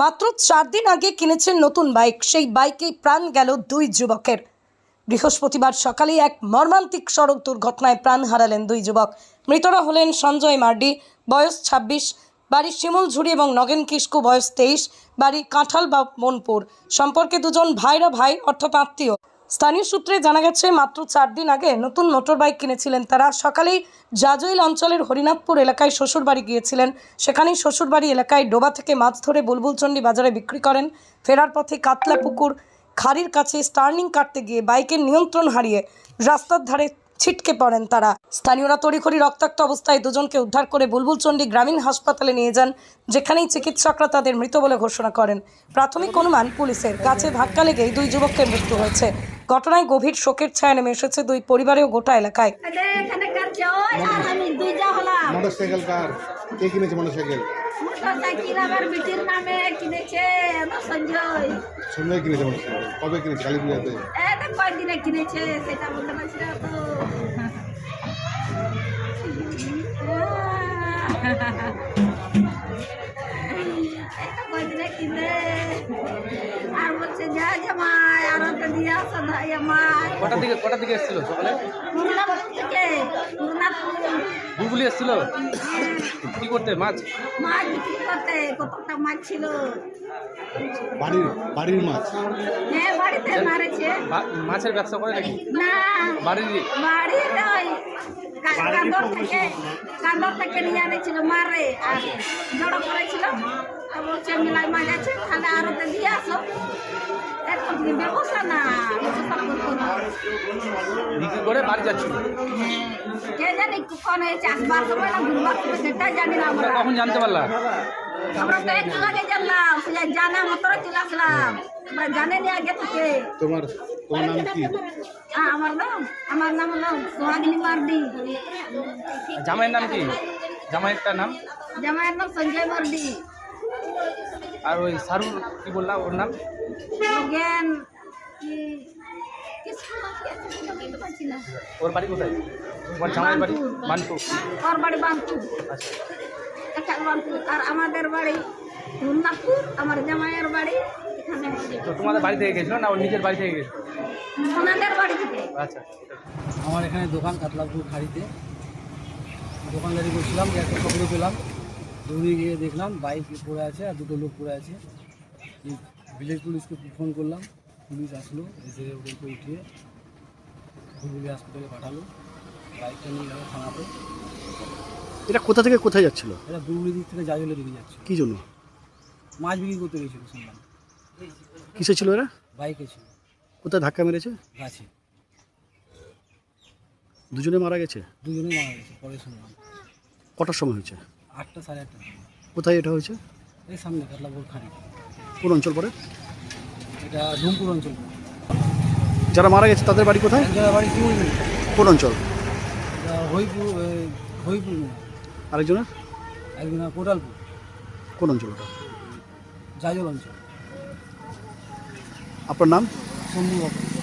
মাত্র চার দিন আগে কিনেছেন নতুন বাইক। সেই বাইকেই প্রাণ গেল দুই যুবকের। বৃহস্পতিবার সকালে এক মর্মান্তিক সড়ক দুর্ঘটনায় প্রাণ হারালেন দুই যুবক। মৃতরা হলেন সঞ্জয় মার্ডি, বয়স ছাব্বিশ, বাড়ি শিমুলঝুড়ি এবং নগেন কিস্কু বয়স তেইশ, বাড়ি কাঁঠাল বা মনপুর। সম্পর্কে দুজন ভাইরা ভাই, অর্থাৎ আত্মীয়। স্থানীয় সূত্রে জানা গেছে, মাত্র চার দিন আগে নতুন মোটর বাইক কিনেছিলেন তারা। সকালেই জাজইল অঞ্চলের হরিনাথপুর এলাকায় শ্বশুরবাড়ি গিয়েছিলেন। সেখানেই শ্বশুরবাড়ি এলাকায় ডোবা থেকে মাছ ধরে বুলবুলচন্ডী বাজারে বিক্রি করেন। ফেরার পথে কাতলা পুকুর খাড়ির কাছে স্টার্নিং কাটতে গিয়ে বাইকের নিয়ন্ত্রণ হারিয়ে রাস্তার ধারে ছিটকে পড়েন তারা। স্থানীয়রা তড়িঘড়ি রক্তাক্ত অবস্থায় দুজনকে উদ্ধার করে বুলবুলচন্ডী গ্রামীণ হাসপাতালে নিয়ে যান, যেখানেই চিকিৎসকরা তাদের মৃত বলে ঘোষণা করেন। প্রাথমিক অনুমান, পুলিশের গাছে ধাক্কা লেগেই দুই যুবকের মৃত্যু হয়েছে। ঘটনায় গভীর শোকের ছায়া নেমে এসেছে দুই পরিবারে ও গোটা এলাকায়। এদের এখানে কাছে ওই আর আমি দুই যা হলাম মোটরসাইকেল কার? কে কিনেছে মোটরসাইকেল? মোটরসাইকেল আমার বিটির নামে কিনেছে আমার সঞ্জয় কিনেছে মোটরসাইকেল। কবে কিনেছে? কালী পূজাতে এটা কয়দিনে কিনেছে? সেটা বলতে পারছি না। আর বলছে যা জামাই আর ওটা দিয়ে আসো ভাই জামাই কটার দিকে কটার দিকে এসেছিল সকালে? পুরনাপুর থেকে পুরনাপুর বুলবুলি এসেছিল? কি করতে মাছ? মাছ বিক্রি করতে কতটা মাছ ছিল বাড়ির বাড়ির মাছ। হ্যাঁ বাড়িতে মারেছে মাছের ব্যবসা করে নাকি? না ওই কান্দর থেকে কান্দর থেকে নিয়ে আনেছিল মারে আর জড়ো করেছিল আর বলছে মিলাই মাছ আছে তাহলে আরোতে দিয়ে আসো এখন কি ব্যবস্থা না ব্যবস্থা করতো না বিক্রি করে বাড়ি যাচ্ছিল। কে জানি কখন হয়েছে আসবার সময় না ঘুরবার সময় সেটা জানি না আমরা। কখন জানতে পারলা আমরা তো একটু আগে জানলাম সে জানা মতো চলে আসলাম। আমরা জানেনি আগে থেকে? তোমার তোমার নাম কি? আমার নাম আমার নাম হলো সোহাগিনী মার্ডি জামাইয়ের নাম কি? জামাইয়েরটার নাম? জামাইয়ের নাম সঞ্জয় মার্ডি আর ওই সারুর কি বললাম ওর নাম? ওর বাড়ি কোথায়? ওর জামাইয়ের বাড়ি? বানপুর। ওর বাড়ি বানপুর। আচ্ছা। বানপুর। আর আমাদের বাড়ি হুন্নাপুর আমার জামাইয়ের বাড়ি এখানে। তো তোমাদের বাড়ি থেকে গেছিল না ওর নিজের বাড়ি থেকে গেছিল? ওনাদের বাড়ি থেকে। আচ্ছা আমার এখানে দোকান কাতলাপুর খাড়িতে দোকানদারি করছিলাম যে একটা খবর পেলাম। দৌড়ে গিয়ে দেখলাম বাইক পড়ে আছে আর দুটো লোক পড়ে আছে। ভিলেজ পুলিশকে ফোন করলাম পুলিশ আসলো এসে ওদেরকে উঠিয়ে হুগলি হসপিটালে পাঠালো। বাইকটা নিয়ে গেল থানাতে। এটা কোথা থেকে কোথায় যাচ্ছিল? এটা বুগুলি দিক থেকে জাজলে দিকে যাচ্ছে কী জন্য? মাছ বিক্রি করতে গেছিল শুনলাম। কিসে ছিল এরা? বাইকে ছিল। কোথায় ধাক্কা মেরেছে? গাছে। দুজনে মারা গেছে? দুজনে মারা গেছে পরে শুনলাম। কটার সময় হয়েছে? আটটা সাড়ে আটটা। কোথায় এটা হয়েছে? এই সামনে কাতলাপুর খাড়ি। কোন অঞ্চল পরে এটা ধুমপুর অঞ্চল যারা মারা গেছে তাদের বাড়ি কোথায়? একজনের বাড়ি কি কোন অঞ্চল? হইপুর হইপুর আরেকজনের? একজন কোটালপুর। কোন অঞ্চল ওটা জাজল অঞ্চল। আপনার নাম? বাবু